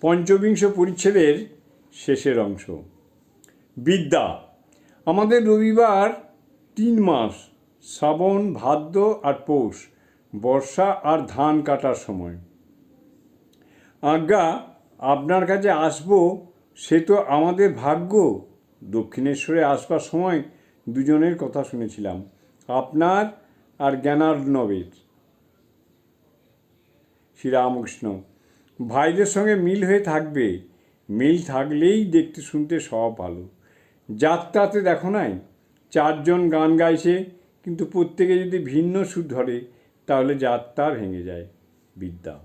পঞ্চবিংশ পরিচ্ছেদের শেষের অংশ। বিদ্যা, আমাদের রবিবার তিন মাস, শ্রাবণ, ভাদ্র আর পৌষ, বর্ষা আর ধান কাটার সময়। আজ্ঞা, আপনার কাছে আসব, সে তো আমাদের ভাগ্য। দক্ষিণেশ্বরে আসবার সময় দুজনের কথা শুনেছিলাম, আপনার আর জ্ঞানার্ণবের। শ্রীরামকৃষ্ণ ভাইদের সঙ্গে মিল হয়ে থাকবে। মিল থাকলেই দেখতে শুনতে সব ভালো যাত্রাতে দেখো নাই, চারজন গান গাইছে, কিন্তু প্রত্যেকে যদি ভিন্ন সুর ধরে, তাহলে যাত্রা ভেঙে যায় বিদ্যা।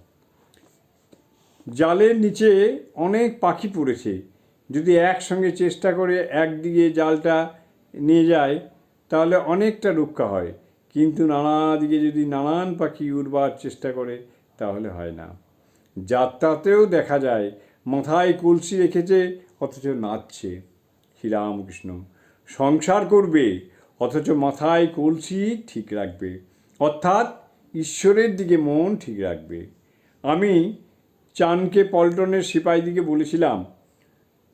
জালের নিচে অনেক পাখি পড়েছে। যদি একসঙ্গে চেষ্টা করে একদিকে জালটা নিয়ে যায়, তাহলে অনেকটা রক্ষা হয়। কিন্তু নানা দিকে যদি নানান পাখি উড়বার চেষ্টা করে, তাহলে হয় না। যাত্রাতেও দেখা যায়, মাথায় কলসি রেখেছে অথচ নাচছে। শ্রীরামকৃষ্ণ, সংসার করবে, অথচ মাথায় কলসি ঠিক রাখবে। অর্থাৎ ঈশ্বরের দিকে মন ঠিক রাখবে। আমি চানকে পল্টনের সিপাহীদিকে বলেছিলাম,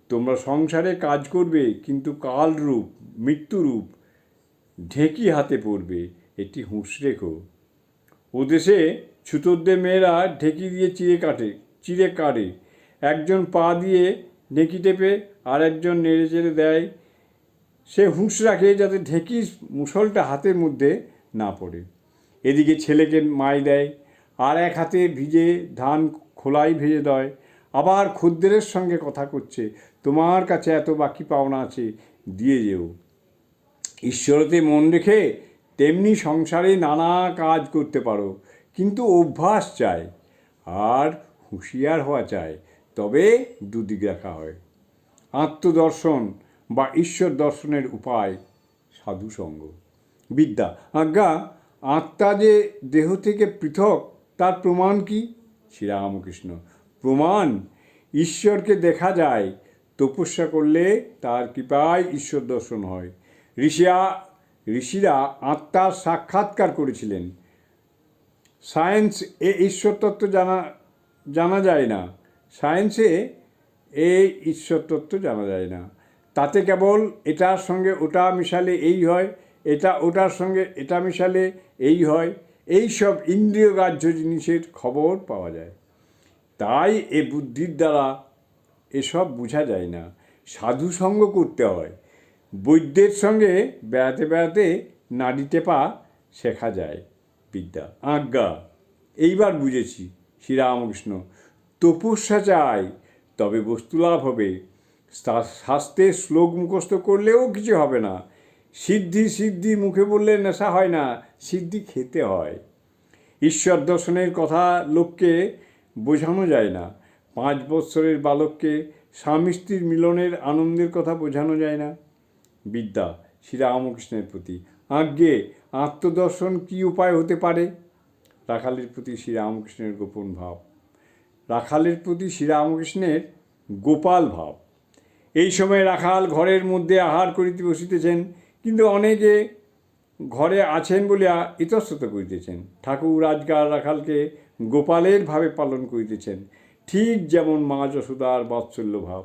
তোমরা সংসারে কাজ করবে, কিন্তু কালরূপ, মৃত্যুরূপ ঢেকি হাতে পড়বে। এটি হুঁশ রেখো। ও দেশে ছুতোরদের মেয়েরা ঢেকি দিয়ে চিড়ে কাটে চিড়ে কাটে একজন পা দিয়ে ঢেকি টেপে আর একজন নেড়ে চেড়ে দেয়। সে হুঁশ রাখে যাতে ঢেকির মুসলটা হাতের মধ্যে না পড়ে। এদিকে ছেলেকে মাই দেয়, আর এক হাতে ভিজে ধান খোলাই ভেজে দেয়। আবার খদ্দেরের সঙ্গে কথা করছে, তোমার কাছে এত বাকি পাওনা আছে, দিয়ে যেও। ঈশ্বরতে মন রেখে তেমনি সংসারে নানা কাজ করতে পারো। কিন্তু অভ্যাস চাই। আর হুঁশিয়ার হওয়া চাই, তবে দুদিক রাখা হয়। আত্মদর্শন বা ঈশ্বর দর্শনের উপায় সাধুসঙ্গ বিদ্যা, আজ্ঞা, আত্মা যে দেহ থেকে পৃথক, তার প্রমাণ কি? শ্রীরামকৃষ্ণ, প্রমাণ। ঈশ্বরকে দেখা যায়, তপস্যা করলে তার কৃপায় ঈশ্বর দর্শন হয়। ঋষিয়া, ঋষিরা আত্মার সাক্ষাৎকার করেছিলেন। সায়েন্স এ ঈশ্বর তত্ত্ব জানা জানা যায় না। সায়েন্সে এই ঈশ্বর তত্ত্ব জানা যায় না। তাতে কেবল এটার সঙ্গে ওটা মিশালে এই হয়, এটা ওটার সঙ্গে এটা মিশালে এই হয়, এই সব ইন্দ্রিয়গ্রাহ্য জিনিসের খবর পাওয়া যায়। তাই এ বুদ্ধির দ্বারা এসব বোঝা যায় না। সাধু সঙ্গ করতে হয়। বৈদ্যের সঙ্গে বেড়াতে বেড়াতে নাড়ি টেপা শেখা যায়। বিদ্যা। আজ্ঞা, এইবার বুঝেছি, শ্রীরামকৃষ্ণ। তপস্যা চাই তবে বস্তুলাভ হবে। শা- শাস্ত্রের শ্লোক মুখস্থ করলেও কিছু হবে না। সিদ্ধি সিদ্ধি মুখে বললে নেশা হয় না, সিদ্ধি খেতে হয়। ঈশ্বর দর্শনের কথা লোককে বোঝানো যায় না। পাঁচ বৎসরের বালককে স্বামী স্ত্রীর মিলনের আনন্দের কথা বোঝানো যায় না। বিদ্যা, শ্রীরামকৃষ্ণের প্রতি আজ্ঞে আত্মদর্শন কী উপায় হতে পারে? রাখালের প্রতি শ্রীরামকৃষ্ণের গোপন ভাব। রাখালের প্রতি শ্রীরামকৃষ্ণের গোপাল ভাব। এই সময় রাখাল ঘরের মধ্যে আহার করিতে বসিতেছেন, কিন্তু অনেকে ঘরে আছেন বলিয়া ইতস্তত করিতেছেন। ঠাকুর আজকাল রাখালকে গোপালের ভাবে পালন করিতেছেন। ঠিক যেমন মা যশোদার বাৎসল্য ভাব।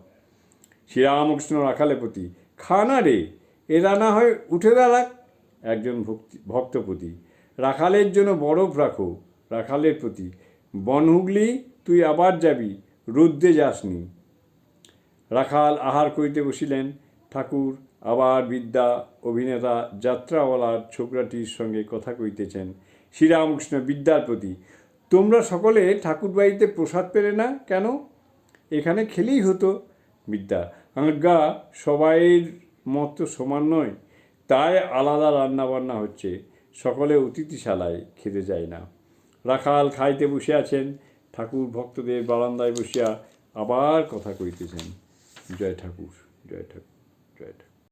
শ্রীরামকৃষ্ণ রাখালের প্রতি, খানা রে এরা না হয় উঠে দাঁড়াক। একজন ভক্তি ভক্তপতি। রাখালের জন্য বরফ রাখো, রাখালের প্রতি। বনহুগলি তুই আবার যাবি, রুদ্রে যাসনি। রাখাল আহার করিতে বসিলেন। ঠাকুর, আবার বিদ্যা, অভিনেতা, যাত্রাওয়ালার ছোকরাটির সঙ্গে কথা কইতেছেন। শ্রীরামকৃষ্ণ বিদ্যার প্রতি। তোমরা সকলে ঠাকুরবাড়িতে প্রসাদ পেলে না কেন? এখানে খেলেই হতো। বিদ্যা, আজ্ঞা, সবাইয়ের মত সমান নয়। তাই আলাদা রান্নাবান্না হচ্ছে। সকলে অতিথিশালায় খেতে যায় না। রাখাল খাইতে বসে আছেন, ঠাকুর ভক্তদের বারান্দায় বসিয়া আবার কথা কইতেছেন। জয় ঠাকুর জয় ঠাকুর জয় ঠাকুর।